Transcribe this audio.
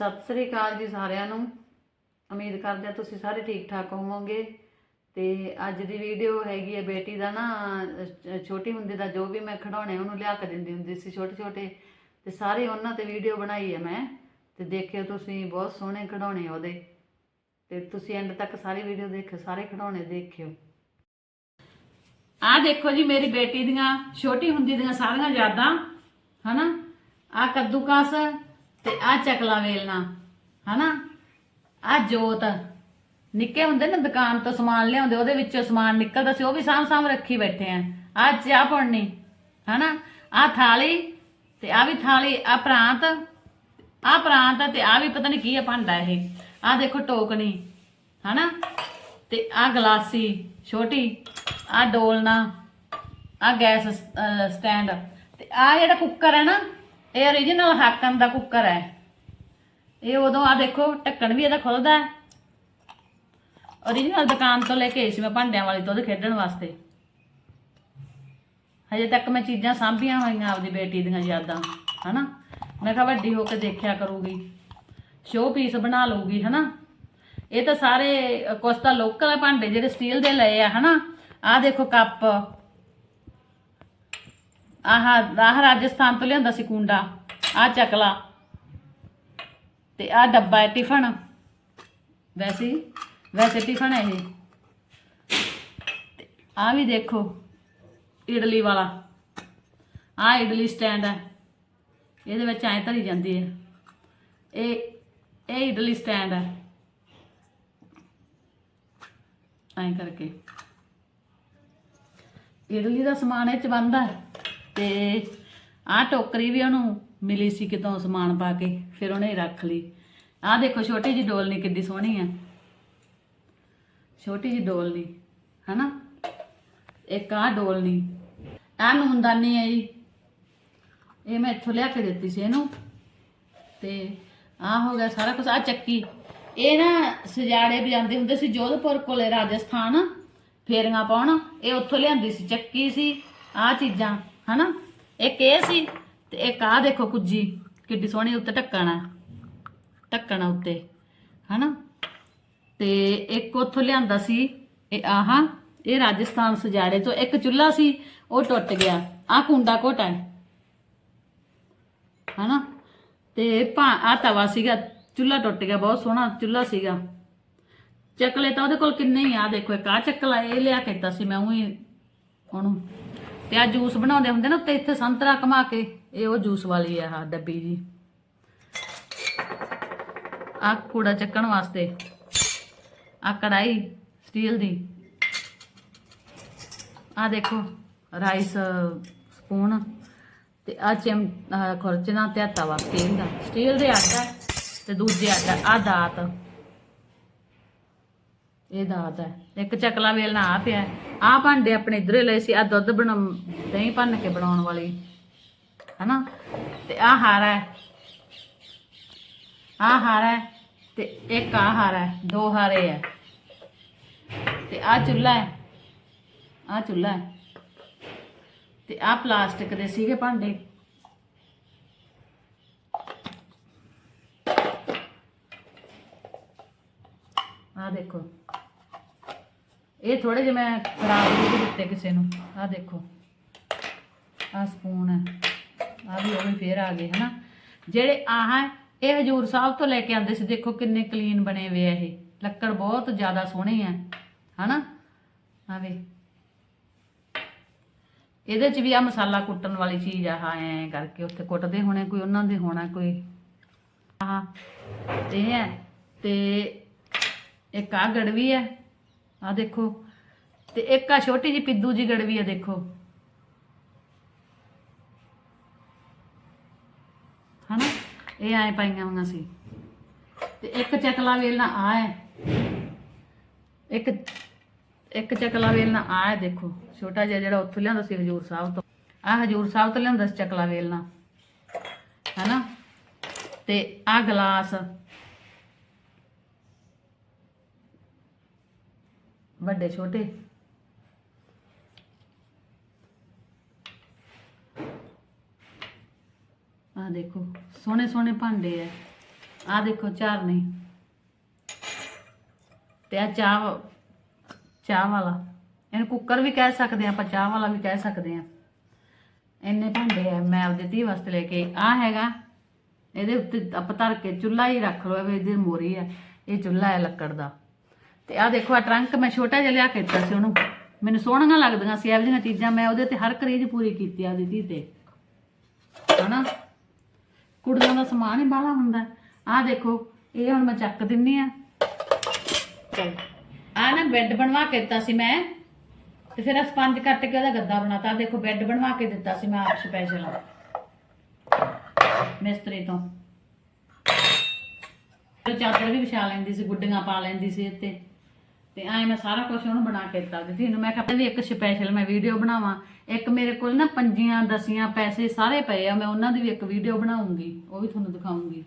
ਸਤਿ ਸ੍ਰੀ ਅਕਾਲ ਜੀ ਸਾਰਿਆਂ ਨੂੰ। ਉਮੀਦ ਕਰਦੇ ਹਾਂ ਤੁਸੀਂ ਸਾਰੇ ਠੀਕ ਠਾਕ ਹੋਵੋਗੇ। ਤੇ ਅੱਜ ਦੀ ਵੀਡੀਓ ਹੈਗੀ ਹੈ ਬੇਟੀ ਦਾ ਨਾ ਛੋਟੀ ਹੁੰਦੀ ਦਾ ਜੋ ਵੀ ਮੈਂ ਖਿਡੌਣੇ ਉਹਨੂੰ ਲਿਆ ਕੇ ਦਿੰਦੀ ਹੁੰਦੀ ਸੀ ਛੋਟੇ ਛੋਟੇ। ਤੇ ਸਾਰੇ ਉਹਨਾਂ ਤੇ ਵੀਡੀਓ ਬਣਾਈ ਹੈ ਮੈਂ। ਤੇ ਦੇਖਿਓ ਤੁਸੀਂ ਬਹੁਤ ਸੋਹਣੇ ਖਿਡੌਣੇ ਉਹਦੇ। ਤੇ ਤੁਸੀਂ ਐਂਡ ਤੱਕ ਸਾਰੀ ਵੀਡੀਓ ਦੇਖਿਓ, ਸਾਰੇ ਖਿਡੌਣੇ ਦੇਖਿਓ। ਆ ਦੇਖੋ ਜੀ ਮੇਰੀ ਬੇਟੀ ਦੀਆਂ, ਛੋਟੀ ਹੁੰਦੀ ਦੀਆਂ ਸਾਰੀਆਂ ਯਾਦਾਂ, ਹਨਾ? ਆ ਕੱਦੂਕਾਸ ਤੇ ਆ ਚਕਲਾ ਵੇਲਣਾ, ਹਨਾ? ਆ ਜੋਤ, ਨਿੱਕੇ ਹੁੰਦੇ ਨਾ ਦੁਕਾਨ ਤੋਂ ਸਮਾਨ ਲਿਆਉਂਦੇ, ਉਹਦੇ ਵਿੱਚੋਂ ਸਮਾਨ ਨਿਕਲਦਾ ਸੀ, ਉਹ ਵੀ ਸਾਂਭ ਸਾਂਭ ਰੱਖੀ ਬੈਠੇ ਆ। ਆ ਚਾਹ ਪੜਨੀ ਹਨਾ? ਆ ਥਾਲੀ ਤੇ ਆ ਵੀ ਥਾਲੀ ਆ ਪ੍ਰਾਂਤ ਆ ਪ੍ਰਾਂਤ ਤੇ ਆ ਵੀ ਪਤਾ ਨਹੀਂ ਕੀ ਆ ਭਾਂਡਾ ਇਹ। ਆ ਦੇਖੋ ਟੋਕਣੀ, ਹਨਾ? ਤੇ ਆ ਗਲਾਸੀ ਛੋਟੀ ਆ ਡੋਲਨਾ ਆ ਗੈਸ ਸਟੈਂਡ। ਤੇ ਆ ਜਿਹੜਾ ਕੁੱਕਰ ਹੈ ਨਾ ਇਹ origignal ਹਾਕਮ ਦਾ ਕੁੱਕਰ ਹੈ। ਇਹ ਉਦੋਂ ਆ ਦੇਖੋ, ਢੱਕਣ ਵੀ ਇਹਦਾ ਖੁੱਲਦਾ ਹੈ। Origignal ਦੁਕਾਨ ਤੋਂ ਲੈ ਕੇ ਆਈ ਸੀ ਮੈਂ ਭਾਂਡਿਆਂ ਵਾਲੀ ਦੁੱਧ ਖੇਡਣ ਵਾਸਤੇ। ਹਜੇ ਤੱਕ ਮੈਂ ਚੀਜ਼ਾਂ ਸਾਂਭੀਆਂ ਹੋਈਆਂ ਆਪਦੀ ਬੇਟੀ ਦੀਆਂ ਯਾਦਾਂ, ਹਨਾ? ਮੈਂ ਕਿਹਾ ਵੱਡੀ ਹੋ ਕੇ ਦੇਖਿਆ ਕਰੂਗੀ। ਸ਼ੋਅ ਪੀਸ ਬਣਾ ਲਊਗੀ, ਹਨਾ? ਇਹ ਤਾਂ ਸਾਰੇ, ਕੁਛ ਤਾਂ ਲੋਕਲ ਭਾਂਡੇ ਜਿਹੜੇ ਸਟੀਲ ਦੇ ਲਏ ਆ, ਹਨਾ? ਆਹ ਦੇਖੋ ਕੱਪ। ਆਹ ਆਹ ਰਾਜਸਥਾਨ ਤੋਂ ਲਿਆਂਦਾ ਸੀ ਕੁੰਡਾ। ਆਹ ਚਕਲਾ ਤੇ ਆਹ ਡੱਬਾ ਹੈ ਟਿਫਨ। ਵੈਸੇ ਵੈਸੇ ਟਿਫਨ ਹੈ ਇਹ। ਤੇ ਆਹ ਵੀ ਦੇਖੋ, ਇਡਲੀ ਵਾਲਾ। ਆਹ ਇਡਲੀ ਸਟੈਂਡ ਹੈ। ਇਹਦੇ ਵਿੱਚ ਐਂ ਧਰੀ ਜਾਂਦੀ ਹੈ। ਇਹ ਇਹ ਇਡਲੀ ਸਟੈਂਡ ਹੈ। ਐਂ ਕਰਕੇ। ਇਡਲੀ ਦਾ ਸਮਾਨ ਇਹ ਚ ਬਣਦਾ ਹੈ। ਤੇ ਆਹ ਟੋਕਰੀ ਵੀ ਉਹਨੂੰ ਮਿਲੀ ਸੀ ਕਿਤੋਂ ਸਮਾਨ ਪਾ ਕੇ, ਫਿਰ ਉਹਨੇ ਰੱਖ ਲਈ। ਆਹ ਦੇਖੋ ਛੋਟੀ ਜੀ ਡੋਲਨੀ ਕਿੱਡੀ ਸੋਹਣੀ ਆ। ਛੋਟੀ ਜੀ ਡੋਲਨੀ, ਹਨਾ? ਇੱਕ ਆਹ ਡੋਲਨੀ। ਆਹ ਨੂਨਦਾਨੀ ਹੈ ਜੀ। ਇਹ ਮੈਂ ਇੱਥੋਂ ਲਿਆ ਕੇ ਦਿੱਤੀ ਸੀ ਇਹਨੂੰ। ਤੇ ਆਹ ਹੋ ਗਿਆ ਸਾਰਾ ਕੁਝ ਆ ਚੱਕੀ। ਇਹ ਨਾ ਸਜਾੜੇ ਵਜਾਉਂਦੇ ਹੁੰਦੇ ਸੀ ਜੋਧਪੁਰ ਕੋਲੇ, ਰਾਜਸਥਾਨ। ਫੇਰੀਆਂ ਪਾਉਣ, ਇਹ ਉੱਥੋਂ ਲਿਆਂਦੀ ਸੀ, ਚੱਕੀ ਸੀ। ਆਹ ਚੀਜ਼ਾਂ। ਹਨਾ? ਇੱਕ ਇਹ ਸੀ ਤੇ ਇੱਕ ਆਹ ਦੇਖੋ ਕੁੱਜੀ, ਕਿੱਡੀ ਸੋਹਣੀ ਉੱਤੇ ਢੱਕਣਾ ਢੱਕਣਾ ਉੱਤੇ, ਹਨਾ? ਤੇ ਇੱਕ ਉੱਥੋਂ ਲਿਆਂਦਾ ਸੀ, ਇਹ ਆਹ, ਇਹ ਰਾਜਸਥਾਨ ਸਜਾੜੇ ਤੋਂ ਇੱਕ ਚੁੱਲ੍ਹਾ ਸੀ, ਉਹ ਟੁੱਟ ਗਿਆ। ਆਹ ਕੁੰਡਾ ਘੋਟਾ ਹੈ। ਹਨਾ? ਤੇ ਭਾ ਆ ਤਵਾ ਸੀਗਾ, ਚੁੱਲ੍ਹਾ ਟੁੱਟ ਗਿਆ, ਬਹੁਤ ਸੋਹਣਾ ਚੁੱਲ੍ਹਾ ਸੀਗਾ। ਚੱਕਲੇ ਤਾਂ ਉਹਦੇ ਕੋਲ ਕਿੰਨੇ ਹੀ ਆ, ਦੇਖੋ, ਇੱਕ ਆ ਚੱਕਲਾ ਇਹ ਲਿਆ ਕੇ ਦਿੱਤਾ ਸੀ, ਮੈਂ ਉਹੀ ਉਹਨੂੰ ਤੇ ਆ ਜੂਸ ਬਣਾਉਂਦੇ ਹੁੰਦੇ ਨਾ ਉੱਤੇ ਇੱਥੇ ਸੰਤਰਾ ਕਮਾ ਕੇ, ਇਹ ਉਹ ਜੂਸ ਵਾਲੀ ਆ ਆਹ ਡੱਬੀ ਜੀ। ਆ ਕੂੜਾ ਚੱਕਣ ਵਾਸਤੇ ਆ ਕੜਾਈ ਸਟੀਲ ਦੀ। ਆ ਦੇਖੋ, ਰਾਈਸ ਸਪੂਨ ਤੇ ਆ ਚਿਮ, ਆਹ ਖੁਰਚਣਾ ਤੇ ਆ ਤਵਾ ਸਟੀਲ ਦਾ। ਸਟੀਲ ਦੇ ਆਟਾ ਤੇ ਦੂਜੇ ਆਟਾ ਆ ਦਾਤ। ਇਹ ਦਾਤ ਹੈ। ਇੱਕ ਚਕਲਾ ਵੇਲਣਾ ਆ ਪਿਆ ਆ ਭਾਂਡੇ ਆਪਣੇ ਇਧਰੇ ਲਏ ਸੀ। ਆ ਦੁੱਧ ਬਣਾ ਦਹੀਂ ਭੰਨ ਕੇ ਬਣਾਉਣ ਵਾਲੀ। ਹਨਾ? ਤੇ ਆ ਹਾਰਾ ਹੈ। ਆ ਹਾਰਾ ਹੈ ਤੇ ਇੱਕ ਆ ਹਾਰਾ ਹੈ। ਦੋ ਹਾਰੇ ਹੈ। ਤੇ ਆ ਚੁੱਲ੍ਹਾ ਹੈ। ਆ ਚੁੱਲ੍ਹਾ ਹੈ। ਤੇ ਆ ਪਲਾਸਟਿਕ ਦੇ ਸੀਗੇ ਭਾਂਡੇ ਆ ਦੇਖੋ ਇਹ ਥੋੜੇ ਜਿਹੇ ਮੈਂ ਖਰਾਬ ਵੀ ਦਿੱਤੇ ਕਿਸੇ ਨੂੰ। ਆ ਦੇਖੋ। ਆ ਸਪੂਨ ਹੈ। ਆ ਵੀ ਉਹ ਵੀ ਫੇਰ ਆ ਗਏ, ਹਨਾ? ਜਿਹੜੇ ਆਹ ਇਹ ਹਜੂਰ ਸਾਹਿਬ ਤੋਂ ਲੈ ਕੇ ਆਂਦੇ ਸੀ। ਦੇਖੋ ਕਿੰਨੇ ਕਲੀਨ ਬਣੇ ਹੋਏ ਆ ਇਹ। ਲੱਕੜ ਬਹੁਤ ਜ਼ਿਆਦਾ ਸੋਹਣੀ ਹੈ ਹਨਾ? ਆਵੇ ਇਹਦੇ ਚ ਵੀ ਆ ਮਸਾਲਾ ਕੁੱਟਣ ਵਾਲੀ ਚੀਜ਼ ਆ। ਹਾਂ, ਐ ਕਰਕੇ ਉੱਥੇ ਕੁੱਟਦੇ ਹੋਣੇ, ਕੋਈ ਉਹਨਾਂ ਦੇ ਹੋਣਾ ਕੋਈ। ਆਹ ਤੇ ਇਹ ਹੈ। ਤੇ ਇੱਕ ਆ ਗੜਵੀ ਹੈ। ਆ ਦੇਖੋ। ਤੇ ਇੱਕ ਆ ਛੋਟੀ ਜੀ ਪਿੱਦੂ ਜੀ ਗੜਵੀ ਆ, ਦੇਖੋ। ਹਨਾ? ਇਹ ਐ ਪਾਈਆਂ ਹੋਈਆਂ ਸੀ। ਤੇ ਇੱਕ ਚਕਲਾ ਵੇਲਣਾ ਆ ਹੈ ਇੱਕ ਇੱਕ ਚਕਲਾ ਵੇਲਣਾ ਆ ਹੈ ਦੇਖੋ। ਛੋਟਾ ਜਿਹਾ ਜਿਹੜਾ ਉੱਥੋਂ ਲਿਆਂਦਾ ਸੀ ਹਜੂਰ ਸਾਹਿਬ ਤੋਂ। ਆ ਹਜੂਰ ਸਾਹਿਬ ਤੋਂ ਲਿਆਂਦਾ ਸੀ ਚਕਲਾ ਵੇਲਣਾ ਹੈਨਾ? ਤੇ ਆ ਗਲਾਸ ਵੱਡੇ ਛੋਟੇ। ਆ ਦੇਖੋ, ਸੋਹਣੇ ਸੋਹਣੇ ਭਾਂਡੇ ਐ। ਆ ਦੇਖੋ ਝਾਰਨੀ ਤੇ ਆ ਚਾਹ ਚਾਹ ਵਾਲਾ। ਇਹਨੂੰ ਕੁੱਕਰ ਵੀ ਕਹਿ ਸਕਦੇ ਆ ਆਪਾਂ ਚਾਹ ਵਾਲਾ ਵੀ ਕਹਿ ਸਕਦੇ ਆ ਇੰਨੇ ਭਾਂਡੇ ਆ ਮੈਂ ਆਪਦੇ ਧੀ ਵਾਸਤੇ ਲੈ ਕੇ ਆ ਹੈਗਾ, ਇਹਦੇ ਉੱਤੇ ਆਪਾਂ ਧਰ ਕੇ ਚੁੱਲ੍ਹਾ ਹੀ ਰੱਖ ਲਓ, ਇਹ ਇਹਦੀ ਮੋਰੀ ਆ ਇਹ ਚੁੱਲ੍ਹਾ ਹੈ ਲੱਕੜ ਦਾ। ਤੇ ਆ ਦੇਖੋ ਆ ਟਰੰਕ ਮੈਂ ਛੋਟਾ ਜਿਹਾ ਲਿਆ ਕੇ ਦਿੱਤਾ ਸੀ ਉਹਨੂੰ। ਮੈਨੂੰ ਸੋਹਣੀਆਂ ਲੱਗਦੀਆਂ ਸੀ ਇਹੋ ਜਿਹੀਆਂ ਚੀਜ਼ਾਂ ਮੈਂ ਉਹਦੇ ਤੇ ਹਰ ਕਰੀਜ਼ ਪੂਰੀ ਕੀਤੀ ਆ ਧੀ ਤੇ। ਹਨਾ? ਕੁੜੀਆਂ ਦਾ ਸਮਾਨ ਹੀ ਬਾਹਲਾ ਹੁੰਦਾ। ਆ ਦੇਖੋ ਇਹ ਹੁਣ ਮੈਂ ਚੱਕ ਦਿੰਨੀ ਆ। ਚਲ। ਆ ਨਾ ਬੈੱਡ ਬਣਵਾ ਕੇ ਦਿੱਤਾ ਸੀ ਮੈਂ। ਤੇ ਫਿਰ ਆ ਸਪੰਜ ਕੱਟ ਕੇ ਉਹਦਾ ਗੱਦਾ ਬਣਾਤਾ। ਦੇਖੋ ਬੈੱਡ ਬਣਵਾ ਕੇ ਦਿੱਤਾ ਸੀ ਮੈਂ ਆਪ ਸਪੈਸ਼ਲ ਮਿਸਤਰੀ ਤੋਂ। ਤੇ ਚਾਦਰ ਵੀ ਵਿਛਾ ਲੈਂਦੀ ਸੀ ਗੁੱਡੀਆਂ ਪਾ ਲੈਂਦੀ ਸੀ ਇੱਥੇ। ਤੇ ਐਂ ਮੈਂ ਸਾਰਾ ਕੁਝ ਉਹਨੂੰ ਬਣਾ ਕੇ ਦਿੱਤਾ। ਦਿੱਤੀ ਇਹਨੂੰ ਮੈਂ ਕਿਹਾ ਵੀ ਇੱਕ ਸਪੈਸ਼ਲ ਮੈਂ ਵੀਡੀਓ ਬਣਾਵਾਂ। ਇੱਕ ਮੇਰੇ ਕੋਲ ਨਾ ਪੰਜੀਆਂ, ਦਸੀਆਂ ਪੈਸੇ ਸਾਰੇ ਪਏ ਆ, ਮੈਂ ਉਹਨਾਂ ਦੀ ਵੀ ਇੱਕ ਵੀਡੀਓ ਬਣਾਉਂਗੀ, ਉਹ ਵੀ ਤੁਹਾਨੂੰ ਦਿਖਾਉਂਗੀ।